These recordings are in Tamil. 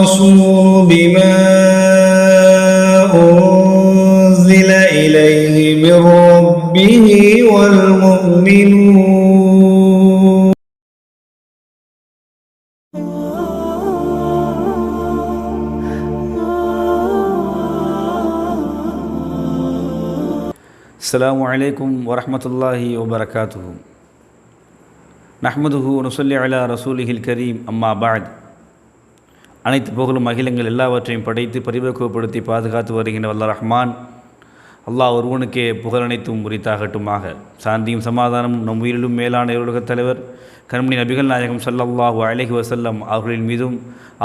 عصوا بما أنزل إليه من ربه والمؤمنون السلام عليكم ورحمة الله وبركاته. نحمده ونصلي على رسوله الكريم أما بعد. அனைத்து புகழும் அகிலங்கள் எல்லாவற்றையும் படைத்து பரிபக்குவப்படுத்தி பாதுகாத்து வருகின்ற வல்ல ரஹ்மான். அல்லாஹ் ஒருவனுக்கே புகழ் அனைத்தும் உரித்தாகட்டுமாக. சாந்தியும் சமாதானமும் நம் உயிரிலும் மேலான உலகத் தலைவர் கண்மணி நபிகள் நாயகம் ஸல்லல்லாஹு அலஹி வசல்லம் அவர்களின் மீதும்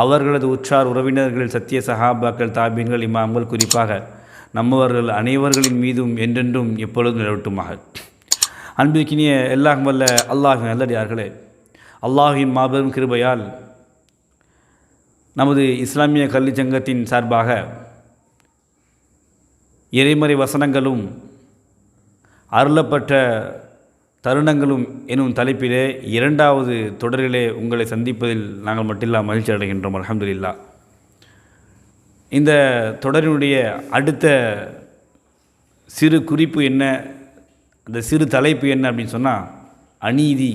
அவர்களது உற்றார் உறவினர்கள் சத்திய சஹாபாக்கள் தாபீன்கள் இமாம்கள் குறிப்பாக நம்மவர்கள் அனைவர்களின் மீதும் என்றென்றும் எப்பொழுதும் நிலவட்டுமாக. அன்பிற்கினிய எல்லாம் வல்ல அல்லாஹின் நல்லடியார்களே அல்லாஹின் மாபெரும் கிருபையால் நமது இஸ்லாமிய கல்வி சங்கத்தின் சார்பாக இறைமறை வசனங்களும் அருளப்பட்ட தருணங்களும் எனும் தலைப்பிலே இரண்டாவது தொடரிலே உங்களை சந்திப்பதில் நாங்கள் மட்டில்லா மகிழ்ச்சி அடைகின்றோம் அலமதுல்லா இந்த தொடரினுடைய அடுத்த சிறு குறிப்பு என்ன அந்த சிறு தலைப்பு என்ன அப்படின்னு சொன்னால் அநீதி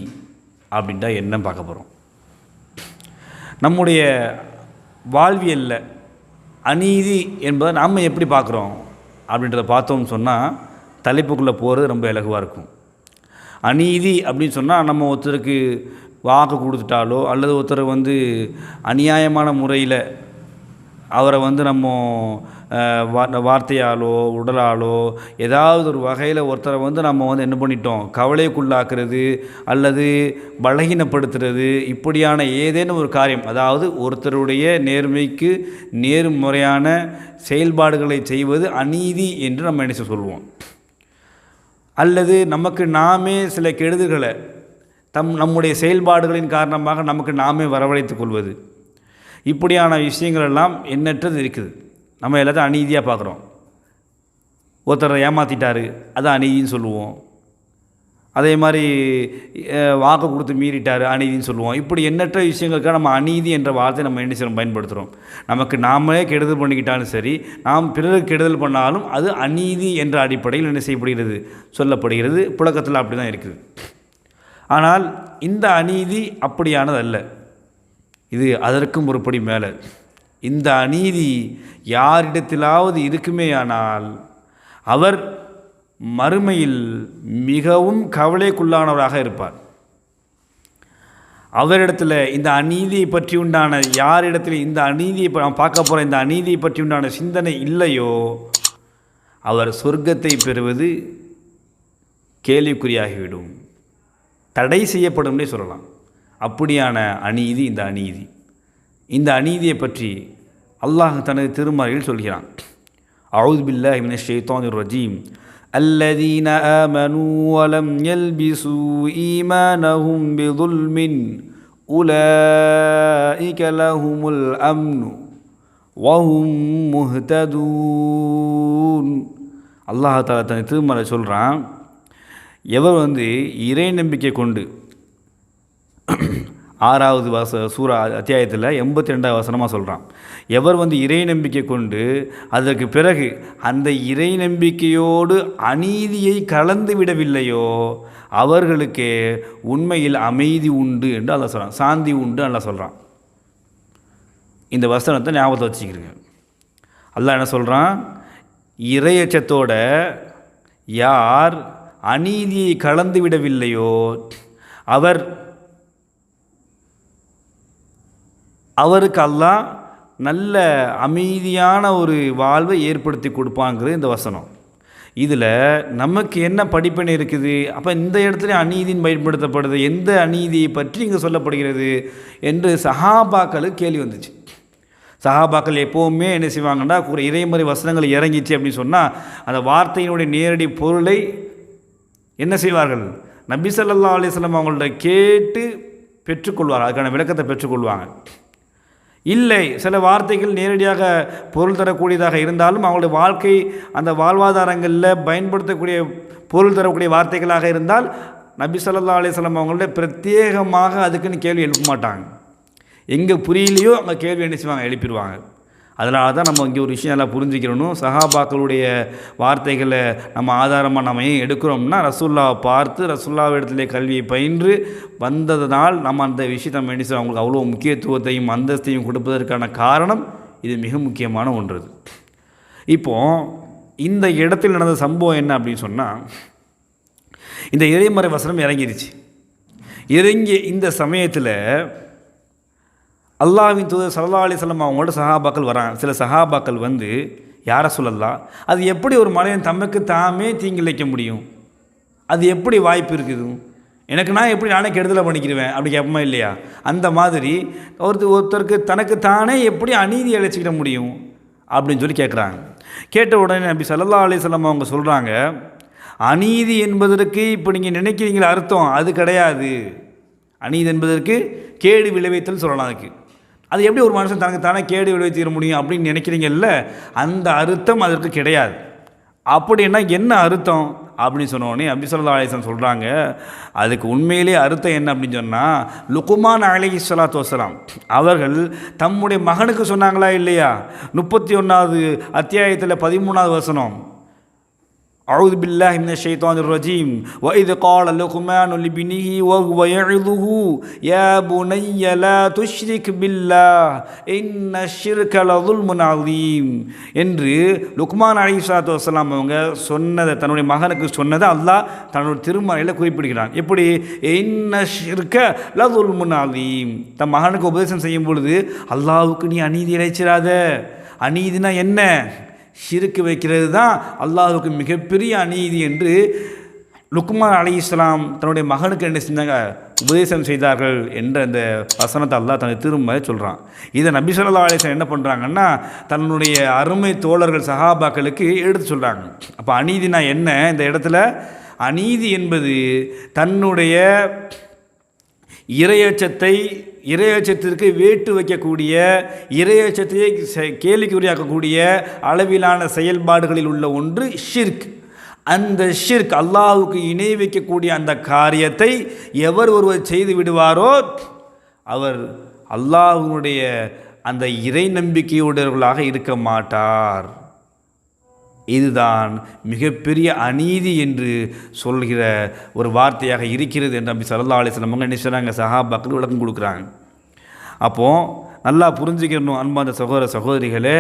அப்படின்ட்டா என்ன பார்க்க போகிறோம் நம்முடைய வாழ்வியலில் அநீதி என்பதை நாம் எப்படி பார்க்குறோம்? அப்படின்றத பார்த்தோம்னு சொன்னால் தலைப்புக்குள்ளே போகிறது ரொம்ப இலகுவாக இருக்கும். அநீதி அப்படின்னு சொன்னால் நம்ம ஒருத்தருக்கு வாக்கு கொடுத்துட்டாலோ அல்லது ஒருத்தரை வந்து அநியாயமான முறையில் அவரை வந்து நம்ம வார்த்தையாலோ உடலாலோ ஏதாவது ஒரு வகையில் ஒருத்தரை வந்து நம்ம வந்து என்ன பண்ணிட்டோம்? கவலைக்குள்ளாக்குறது அல்லது பலகீனப்படுத்துறது இப்படியான ஏதேனும் ஒரு காரியம் அதாவது ஒருத்தருடைய நேர்மைக்கு நேர்முறையான செயல்பாடுகளை செய்வது அநீதி என்று நம்ம நினைச்சு சொல்லுவோம்? அல்லது நமக்கு நாமே சில கெடுதுகளை தம் நம்முடைய செயல்பாடுகளின் காரணமாக நமக்கு நாமே வரவழைத்துக் கொள்வது. இப்படியான விஷயங்கள் எல்லாம் எண்ணற்றது இருக்குது. நம்ம எல்லாத்தையும் அநீதியாக பார்க்குறோம். ஒருத்தரை ஏமாற்றிட்டாரு அது அநீதின்னு சொல்லுவோம். அதே மாதிரி வாக்கு கொடுத்து மீறிட்டார் அநீதின்னு சொல்லுவோம். இப்படி எண்ணற்ற விஷயங்களுக்காக நம்ம அநீதி என்ற வார்த்தை நம்ம என்ன செய்யணும் பயன்படுத்துகிறோம் நமக்கு நாமளே கெடுதல் பண்ணிக்கிட்டாலும் சரி நாம் பிறருக்கு கெடுதல் பண்ணாலும் அது அநீதி என்ற அடிப்படையில் என்ன செய்யப்படுகிறது? சொல்லப்படுகிறது. புழக்கத்தில் அப்படி தான் இருக்குது. ஆனால் இந்த அநீதி அப்படியானது அல்ல இது அதற்கும் ஒருபடி மேலே. இந்த அநீதி யாரிடத்திலாவது இருக்குமேயானால் அவர் மறுமையில் மிகவும் கவலைக்குள்ளானவராக இருப்பார். அவரிடத்தில் இந்த அநீதியை பற்றி உண்டான யாரிடத்தில் இந்த அநீதியை ப- பார்க்க போகிற இந்த அநீதியை பற்றி உண்டான சிந்தனை இல்லையோ அவர் சொர்க்கத்தை பெறுவது கேள்விக்குறியாகிவிடும். தடை செய்யப்படும்னே சொல்லலாம். அப்படியான அநீதி இந்த அநீதி. இந்த அநீதியை பற்றி அல்லாஹ் தனது திருமறையில் சொல்கிறான் அவுது பில்லாஹி மினஷ் ஷைத்தானிர் ரஜீம் الذين آمنوا ولم يلبسوا إيمانهم بظلم أولئك لهم الأمن وهم مهتدون அல்லாஹ் தாலா தன் திருமலை சொல்கிறான் எவர் வந்து இறை நம்பிக்கை கொண்டு ஆறாவது வச சூரா அத்தியாயத்தில் எண்பத்தி ரெண்டாவது வசனமாக சொல்கிறான் எவர் வந்து இறை நம்பிக்கை கொண்டு அதற்கு பிறகு அந்த இறை நம்பிக்கையோடு அநீதியை கலந்து விடவில்லையோ அவர்களுக்கு உண்மையில் அமைதி உண்டு என்று அல்ல சொல்கிறான் சாந்தி உண்டு அல்ல சொல்கிறான் இந்த வசனத்தை ஞாபகத்தை வச்சுக்கிறீங்க அல்லாஹ் என்ன சொல்கிறான் இறையச்சத்தோட யார் அநீதியை கலந்து விடவில்லையோ அவர் அவருக்கு அல்லாஹ் நல்ல அமைதியான ஒரு வாழ்வை ஏற்படுத்தி கொடுப்பாங்கிறது இந்த வசனம். இதில் நமக்கு என்ன படிப்பினை இருக்குது? அப்போ இந்த இடத்துல அநீதின்னு பயன்படுத்தப்படுது. எந்த அநீதியை பற்றி இங்கே சொல்லப்படுகிறது? என்று சஹாபாக்களுக்கு கேள்வி வந்துச்சு. சஹாபாக்கள் எப்போவுமே என்ன செய்வாங்கன்னா ஒரு இறைமறை வசனங்கள் இறங்கிச்சு அப்படின்னு சொன்னால் அந்த வார்த்தையினுடைய நேரடி பொருளை என்ன செய்வார்கள்? நபி சல்லா அலிஸ்லாம் அவங்கள்ட்ட கேட்டு பெற்றுக்கொள்வார் அதுக்கான விளக்கத்தை பெற்றுக்கொள்வாங்க. இல்லை. சில வார்த்தைகள் நேரடியாக பொருள் தரக்கூடியதாக இருந்தாலும் அவங்களுடைய வாழ்க்கை அந்த வாழ்வாதாரங்களில் பயன்படுத்தக்கூடிய பொருள் தரக்கூடிய வார்த்தைகளாக இருந்தால் நபி சொல்லா அலிஸ்லாம் அவங்கள்ட்ட பிரத்யேகமாக அதுக்குன்னு கேள்வி எழுப்ப மாட்டாங்க. எங்கே புரியலையோ அங்கே கேள்வி என்ன செய்வாங்க? எழுப்பிடுவாங்க. அதனால தான் நம்ம இங்கே ஒரு விஷயம் எல்லாம் புரிஞ்சுக்கிறணும். சஹாபாக்களுடைய வார்த்தைகளை நம்ம ஆதாரமாக நம்ம ஏன் எடுக்கிறோம்னா ரசுல்லாவை பார்த்து ரசுல்லாவிடத்திலே கல்வியை பயின்று வந்ததனால் நம்ம அந்த விஷயத்தை நம்ம அவங்களுக்கு அவ்வளோ முக்கியத்துவத்தையும் அந்தஸ்தையும் கொடுப்பதற்கான காரணம் இது மிக முக்கியமான ஒன்று இப்போது இப்போ இந்த இடத்தில் நடந்த சம்பவம் என்ன அப்படின்னு சொன்னால் இந்த இறைமறை வசனம் இறங்கிருச்சு. இறங்கிய இந்த சமயத்தில் அல்லாஹ்வின் தூதர் சல்லா அலிஸ்லாம் அவங்களோட சஹாபாக்கள் வராங்க. சில சஹாபாக்கள் வந்து யாரை சொல்லலாம்? அது எப்படி ஒரு மனிதன் தமக்கு தாமே தீங்கிழைக்க முடியும்? அது எப்படி வாய்ப்பு இருக்குது? எனக்கு நான் எப்படி நானே கெடுதலை பண்ணிக்கிடுவேன் அப்படி கேட்போமா இல்லையா? அந்த மாதிரி ஒருத்தர் ஒருத்தருக்கு தனக்கு தானே எப்படி அநீதி அழைச்சிக்கிட முடியும்? அப்படின்னு சொல்லி கேட்குறாங்க. கேட்ட உடனே நபி சல்லா அலிஸ்லாம் அவங்க சொல்கிறாங்க அநீதி என்பதற்கு இப்போ நீங்கள் நினைக்கிறீங்களா அர்த்தம் அது கிடையாது. அநீதி என்பதற்கு கேடு விளைவித்தல் சொல்லலாம் அதுக்கு. அது எப்படி ஒரு மனுஷன் தனக்கு தானே கேடு தீர முடியும் அப்படின்னு நினைக்கிறீங்கல்ல அந்த அர்த்தம் அதற்கு கிடையாது. அப்படின்னா என்ன அர்த்தம் அப்படின்னு சொன்னோடனே அபிசல்லா அலிஸ்லாம் சொல்கிறாங்க அதுக்கு உண்மையிலே அர்த்தம் என்ன அப்படின்னு சொன்னால் லுக்குமான் அலி சலாத்து வசலாம் அவர்கள் தம்முடைய மகனுக்கு சொன்னாங்களா இல்லையா? முப்பத்தி ஒன்றாவது அத்தியாயத்தில் பதிமூணாவது வசனம் أعوذ بالله من الشيطان الرجيم وإذ قال لقمان لابنه وهو يعظه يا بني لا تشرك بالله إن الشرك لظلم عظيم என்று லுக்மான் அலி சாத்து வசலாம் அவங்க சொன்னதை தன்னுடைய மகனுக்கு சொன்னதை அல்லாஹ் தன்னுடைய திருமறையில் குறிப்பிடுகிறான் எப்படி என்ன ஷிர்க லதுல்முன் அலீம் தன் மகனுக்கு உபதேசம் செய்யும் பொழுது அல்லாஹ்வுக்கு நீ அநீதி இழைச்சிடாத அநீதினா என்ன ஷிருக்கு வைக்கிறது தான் அல்லாஹுக்கு மிகப்பெரிய அநீதி என்று லுக்மான் அலி இஸ்லாம் தன்னுடைய மகனுக்கு என்ன செஞ்சாங்க? உபதேசம் செய்தார்கள் என்ற அந்த வசனத்தை அல்லாஹ் தனது திரும்ப சொல்கிறான் இதை நபி சொல்லா அலிஸ்லாம் என்ன பண்ணுறாங்கன்னா தன்னுடைய அருமை தோழர்கள் சஹாபாக்களுக்கு எடுத்து சொல்கிறாங்க அப்போ அநீதினா என்ன? இந்த இடத்துல அநீதி என்பது தன்னுடைய இரையச்சத்தை இரையச்சத்திற்கு வேட்டு வைக்கக்கூடிய இரையச்சத்தையே செ- கேலிக்குறியாக்கக்கூடிய அளவிலான செயல்பாடுகளில் உள்ள ஒன்று ஷிர்க். அந்த ஷிர்க் அல்லாஹுக்கு இணை வைக்கக்கூடிய அந்த காரியத்தை எவர் ஒருவர் செய்து விடுவாரோ அவர் அல்லாஹ்வுடைய அந்த இறை நம்பிக்கையுடையவர்களாக இருக்க மாட்டார். இதுதான் மிகப்பெரிய அநீதி என்று சொல்கிற ஒரு வார்த்தையாக இருக்கிறது என்று அப்படி சல்லா அலிஸ்லாம் அவங்க நினைச்சாங்க சஹாபாக்கள் விளக்கம் கொடுக்குறாங்க. அப்போது நல்லா புரிஞ்சுக்கணும் அன்பாந்த சகோதர சகோதரிகளே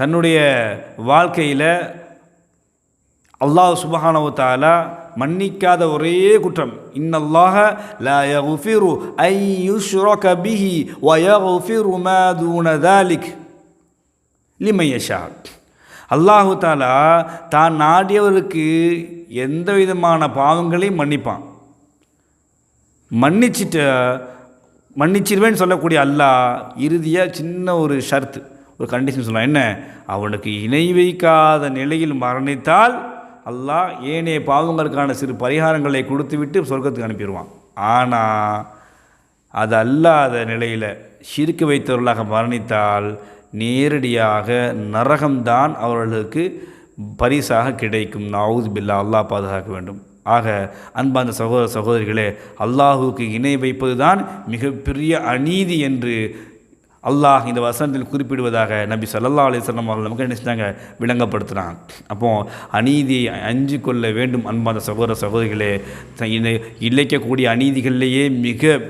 தன்னுடைய வாழ்க்கையில் அல்லாஹ் சுபஹானவத்தாலா மன்னிக்காத ஒரே குற்றம். இன்னல்லாஹ லா யகுஃபிரு ஐ யுஷ்ரக பிஹி வ யகுஃபிரு மா தூன தாலிக் லிமையஷா அல்லாஹு தாலா தான் நாடியவருக்கு எந்த விதமான பாவங்களையும் மன்னிப்பான். மன்னிச்சிட்ட மன்னிச்சிருவேன்னு சொல்லக்கூடிய அல்லாஹ் இறுதியாக சின்ன ஒரு ஷர்த்து ஒரு கண்டிஷன் சொல்லலாம் என்ன? அவனுக்கு இணை வைக்காத நிலையில் மரணித்தால் அல்லாஹ் ஏனைய பாவங்களுக்கான சிறு பரிகாரங்களை கொடுத்துவிட்டு சொர்க்கத்துக்கு அனுப்பிடுவான். ஆனால் அது அல்லாத நிலையில் சிரிக்க வைத்தவர்களாக மரணித்தால் நேரடியாக நரகம்தான் அவர்களுக்கு பரிசாக கிடைக்கும். நவுது பில்லா அல்லாஹ் பாதுகாக்க வேண்டும். ஆக அன்பார்ந்த சகோதர சகோதரிகளே அல்லாஹுவுக்கு இணை வைப்பது தான் மிகப்பெரிய அநீதி என்று அல்லாஹ் இந்த வசனத்தில் குறிப்பிடுவதாக நபி சல்லா அலிஸ்லாம் அவர்கள் நமக்கு என்ன செஞ்சாங்க? விளங்கப்படுத்துகிறாங்க அப்போது அநீதியை அஞ்சு கொள்ள வேண்டும் அன்பான சகோதர சகோதரிகளே. த- இணை- இழைக்கக்கூடிய அநீதிகளிலேயே மிக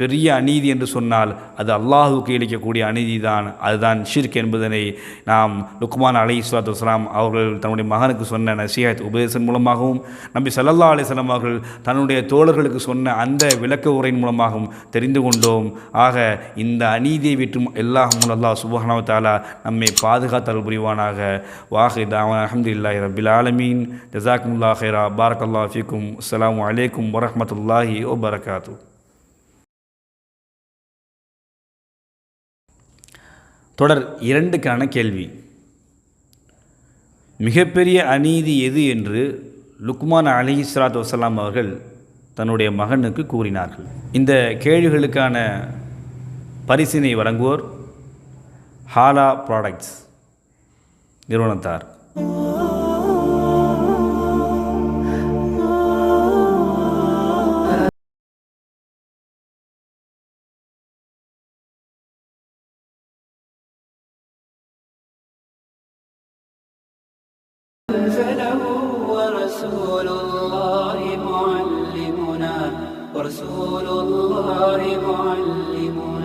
பெரிய அநீதி என்று சொன்னால் அது அல்லாஹுக்கு இழைக்கக்கூடிய அநீதி தான் அதுதான் ஷிர்க் என்பதனை நாம் லுக்மான் அலி இஸ்லாத்து வஸ்லாம் அவர்கள் தன்னுடைய மகனுக்கு சொன்ன நசீஹத் உபதேசம் மூலமாகவும் நம்பி சல்லல்லா அலிஸ்லாம் அவர்கள் தன்னுடைய தோழர்களுக்கு சொன்ன அந்த விளக்க உரையின் மூலமாகவும் தெரிந்து கொண்டோம். ஆக இந்த அநீதியை விட்டும் எல்லாஹ் அல்லாஹ் சுபஹானவ தாலா நம்மை பாதுகாத்தல் புரிவானாக. வாஹி தாவன் அஹமதுல்லாஹி ரபில் ஆலமீன். ஜசாக்முல்லா ஹைரா பாரக்கல்லா ஃபீக்கும். வலைக்கும் வரமத்துல்லாஹி ஓ பரகாத்து தொடர் இரண்டுக்கான கேள்வி. மிகப்பெரிய அநீதி எது என்று லுக்மான் அலி இஸ்லாத் வசலாம் அவர்கள் தன்னுடைய மகனுக்கு கூறினார்கள். இந்த கேள்விகளுக்கான பரிசினை வழங்குவோர் ஹாலா ப்ராடக்ட்ஸ் நிறுவனத்தார்.